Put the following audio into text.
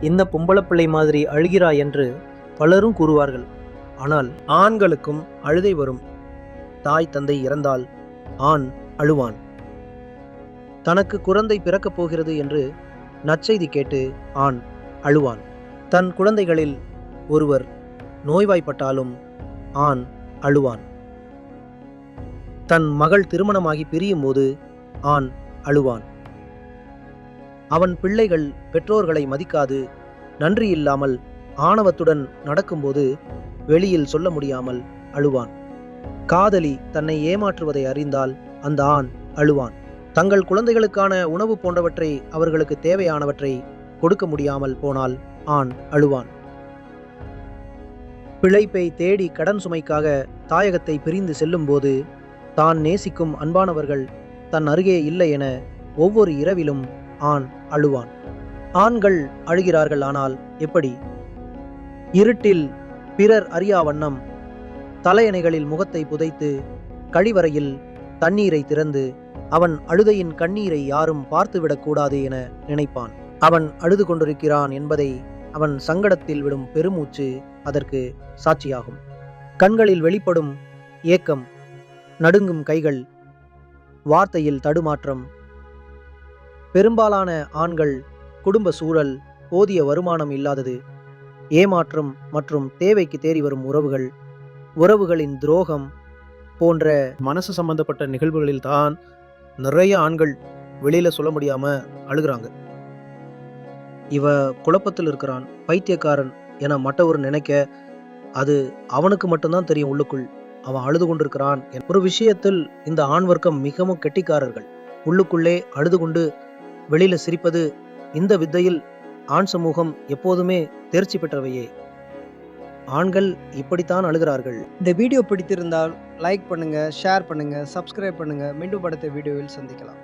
இந்த பொம்பளை பிள்ளை மாதிரி அழுகிறா என்று பலரும் கூறுவார்கள். ஆனால் ஆண்களுக்கும் அழுதை வரும். தாய் தந்தை இறந்தால் ஆண் அழுவான். தனக்கு குழந்தை பிறக்கப் போகிறது என்று நற்செய்தி கேட்டு ஆண் அழுவான். தன் குழந்தைகளில் ஒருவர் நோய்வாய்ப்பட்டாலும் ஆண் அழுவான். தன் மகள் திருமணமாகி பிரியும் போது ஆண் அழுவான். அவன் பிள்ளைகள் பெற்றோர்களை மதிக்காது. நன்றி இல்லாமல் ஆணவத்துடன் நடக்கும்போது வெளியில் சொல்ல முடியாமல் அழுவான். காதலி தன்னை ஏமாற்றுவதை அறிந்தால் அந்த ஆண் அழுவான். தங்கள் குழந்தைகளுக்கான உணவு போன்றவற்றை அவர்களுக்கு தேவையானவற்றை கொடுக்க முடியாமல் போனால் ஆண் அழுவான். பிழைப்பை தேடி கடன் சுமைக்காக தாயகத்தை பிரிந்து செல்லும்போது தான் நேசிக்கும் அன்பானவர்கள் தன் அருகே இல்லை என ஒவ்வொரு இரவிலும் ஆண் அழுவான். ஆண்கள் அழுகிறார்கள் ஆனால் எப்படி? இருட்டில் பிறர் அறியா வண்ணம் தலையணைகளில் முகத்தை புதைத்து கழிவறையில் தண்ணீரை திறந்து அவன் அழுதையின் கண்ணீரை யாரும் பார்த்துவிடக்கூடாது என நினைப்பான். அவன் அழுது கொண்டிருக்கிறான் என்பதை அவன் சங்கடத்தில் விடும் பெருமூச்சு அதற்கு சாட்சியாகும். கண்களில் வெளிப்படும் ஏக்கம் நடுங்கும் கைகள் வார்த்தையில் தடுமாற்றம் பெரும்பாலான ஆண்கள் குடும்ப சூழல் போதிய வருமானம் இல்லாதது ஏமாற்றம் மற்றும் தேவைக்கு தேறி வரும் உறவுகள் உறவுகளின் துரோகம் போன்ற மனசு சம்பந்தப்பட்ட நிகழ்வுகளில் தான் நிறைய ஆண்கள் வெளியில சொல்ல முடியாம அழுகுறாங்க. இவ குழப்பத்தில் இருக்கிறான். பைத்தியக்காரன் என மற்றவர் நினைக்க அது அவனுக்கு மட்டும்தான் தெரியும் உள்ளுக்குள். அவன் அழுது கொண்டிருக்கிறான் ஒரு விஷயத்தில் இந்த ஆண் வர்க்கம் மிகவும் கெட்டிக்காரர்கள். உள்ளுக்குள்ளே அழுது கொண்டு வெளியில சிரிப்பது இந்த வித்தையில் ஆண் சமூகம் எப்போதுமே தேர்ச்சி பெற்றவையே. ஆண்கள் இப்படித்தான் அழுகிறார்கள். இந்த வீடியோ பிடித்திருந்தால் லைக் பண்ணுங்கள் ஷேர் பண்ணுங்கள் சப்ஸ்கிரைப் பண்ணுங்கள் மீண்டும் படுத்த வீடியோவில் சந்திக்கலாம்.